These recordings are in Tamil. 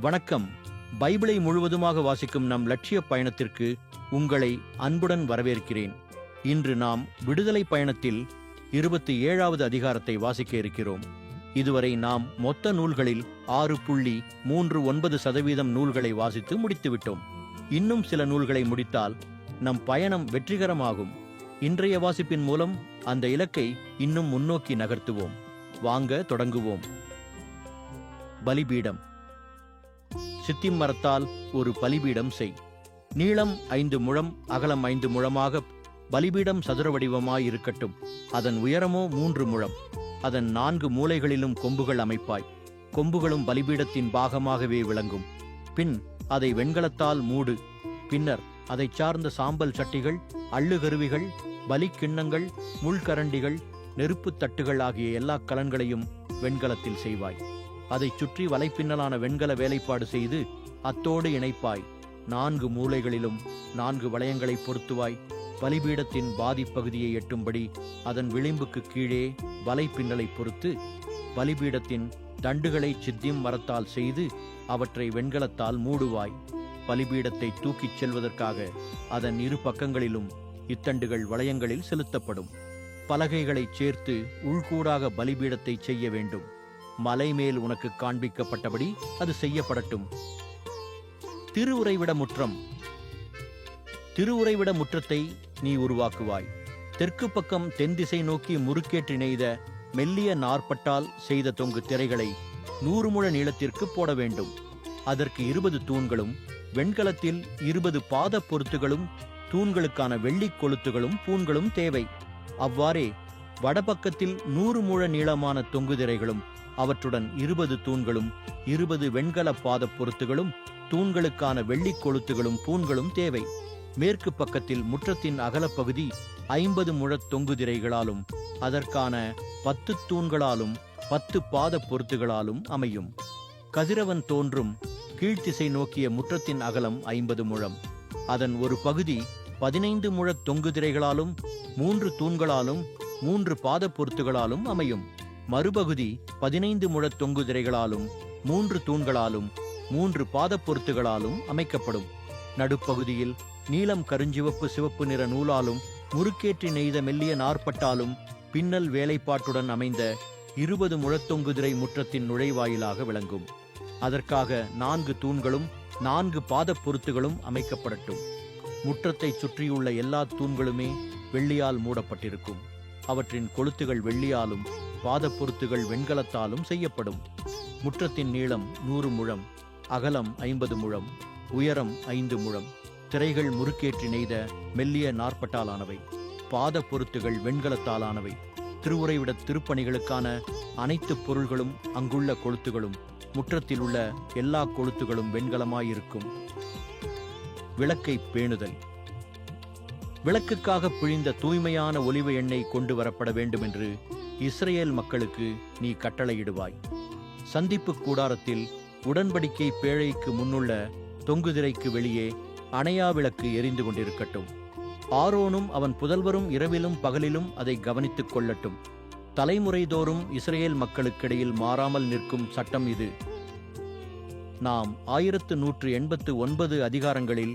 வணக்கம். பைபிளை முழுவதுமாக வாசிக்கும் நம் லட்சிய பயணத்திற்கு உங்களை அன்புடன் வரவேற்கிறேன். இன்று நாம் விடுதலை பயணத்தில் இருபத்தி ஏழாவது அதிகாரத்தை வாசிக்க இருக்கிறோம். இதுவரை நாம் மொத்த நூல்களில் ஆறு புள்ளி மூன்று ஒன்பது சதவீதம் நூல்களை வாசித்து முடித்துவிட்டோம். இன்னும் சில நூல்களை முடித்தால் நம் பயணம் வெற்றிகரமாகும். இன்றைய வாசிப்பின் மூலம் அந்த இலக்கை இன்னும் முன்னோக்கி நகர்த்துவோம். வாங்க தொடங்குவோம். பலிபீடம். சித்திமரத்தால் ஒரு பலிபீடம் செய். நீளம் ஐந்து முழம் அகலம் ஐந்து முழமாக பலிபீடம் சதுர வடிவமாயிருக்கட்டும் அதன் உயரமோ மூன்று முழம். அதன் நான்கு மூலைகளிலும் கொம்புகள் அமைப்பாய். கொம்புகளும் பலிபீடத்தின் பாகமாகவே விளங்கும். பின் அதை வெண்கலத்தால் மூடு. பின்னர் அதைச் சார்ந்த சாம்பல் சட்டிகள் அள்ளுகருவிகள் பலிக்கிண்ணங்கள் முள்கரண்டிகள் நெருப்புத் தட்டுகள் ஆகிய எல்லா கலன்களையும் வெண்கலத்தில் செய்வாய். அதைச் சுற்றி வலைப்பின்னலான வெண்கல வேலைப்பாடு செய்து அத்தோடு இணைப்பாய். நான்கு மூலைகளிலும் நான்கு வளையங்களை பொருத்துவாய். பலிபீடத்தின் பாதிப்பகுதியை எட்டும்படி அதன் விளிம்புக்கு கீழே வலைப்பின்னலை பொறுத்து பலிபீடத்தின் தண்டுகளை சித்தியம் மரத்தால் செய்து அவற்றை வெண்கலத்தால் மூடுவாய். பலிபீடத்தை தூக்கிச் செல்வதற்காக அதன் இரு பக்கங்களிலும் இத்தண்டுகள் வளையங்களில் செலுத்தப்படும். பலகைகளைச் சேர்த்து உள்கூடாக பலிபீடத்தை செய்ய வேண்டும். மலை மேல் உனக்கு காண்பிக்கப்பட்டபடி அது செய்யப்படட்டும். திருவுரைவிட முற்றம் திருவுரைவிட முற்றத்தை நீ உருவாக்குவாய். தெற்கு பக்கம் தென் திசை நோக்கி முறுக்கேற்றி நெய்த மெல்லிய நாற்பட்டால் செய்த தொங்கு திரைகளை நூறு முழ நீளத்திற்கு போட வேண்டும். அதற்கு இருபது தூண்களும் வெண்கலத்தில் இருபது பாத பொருத்துகளும் தூண்களுக்கான வெள்ளிக் கொளுத்துகளும் பூண்களும் தேவை. அவ்வாறே வடபக்கத்தில் நூறு முழ நீளமான தொங்கு திரைகளும் அவற்றுடன் இருபது தூண்களும் இருபது வெண்கல பாத பொருத்துகளும் தூண்களுக்கான வெள்ளிக் கொளுத்துகளும் பூண்களும் தேவை. மேற்கு பக்கத்தில் முற்றத்தின் அகலப்பகுதி ஐம்பது முழத் தொங்கு திரைகளாலும் அதற்கான பத்து தூண்களாலும் பத்து பாத பொருத்துகளாலும் அமையும். கதிரவன் தோன்றும் கீழ்த்திசை நோக்கிய முற்றத்தின் அகலம் ஐம்பது முழம். அதன் ஒரு பகுதி பதினைந்து முழத் தொங்கு திரைகளாலும் மூன்று தூண்களாலும் மூன்று பாத பொருத்துகளாலும் அமையும். மறுபகுதி பதினைந்து முழத் தொங்கு திரைகளாலும் மூன்று தூண்களாலும் மூன்று பாத பொருத்துகளாலும் அமைக்கப்படும். நடுப்பகுதியில் நீலம் கருஞ்சிவப்பு சிவப்பு நிற நூலாலும் முறுக்கேற்றி நெய்த மெல்லிய நாற்பட்டாலும் பின்னல் வேலைப்பாட்டுடன் அமைந்த இருபது முழத்தொங்குதிரை முற்றத்தின் நுழைவாயிலாக விளங்கும். அதற்காக நான்கு தூண்களும் நான்கு பாதப் பொருத்துகளும் அமைக்கப்படட்டும். முற்றத்தைச் சுற்றியுள்ள எல்லா தூண்களுமே வெள்ளியால் மூடப்பட்டிருக்கும். அவற்றின் கொளுத்துகள் வெள்ளியாலும் பாதப் பொருத்துகள் வெண்கலத்தாலும் செய்யப்படும். முற்றத்தின் நீளம் நூறு முழம் அகலம் ஐம்பது முழம் உயரம் ஐந்து முழம். திரைகள் முறுக்கேற்றி நெய்த மெல்லிய நாற்பட்டாலானவை பாத பொருத்துகள் வெண்கலத்தாலானவை. திருவுரைவிட திருப்பணிகளுக்கான அனைத்து பொருள்களும் அங்குள்ள கொளுத்துகளும் முற்றத்தில் உள்ள எல்லா கொளுத்துகளும் வெண்கலமாயிருக்கும். விளக்கை பேணுதல். விளக்குக்காக பிழிந்த தூய்மையான ஒலிவு எண்ணெய் கொண்டு வரப்பட வேண்டும் என்று இஸ்ரேல் மக்களுக்கு நீ கட்டளையிடுவாய். சந்திப்பு கூடாரத்தில் உடன்படிக்கை பேழைக்கு முன்னுள்ள தொங்குதிரைக்கு வெளியே அணையா விளக்கு எரிந்து கொண்டிருக்கட்டும். ஆரோனும் அவன் புதல்வரும் இரவிலும் பகலிலும் அதை கவனித்துக் கொள்ளட்டும். தலைமுறைதோறும் இஸ்ரேல் மக்களுக்கிடையில் மாறாமல் நிற்கும் சட்டம் இது. நாம் ஆயிரத்து நூற்று எண்பத்து ஒன்பது அதிகாரங்களில்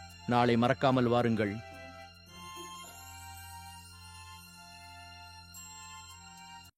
நாளை மறக்காமல் வாருங்கள்.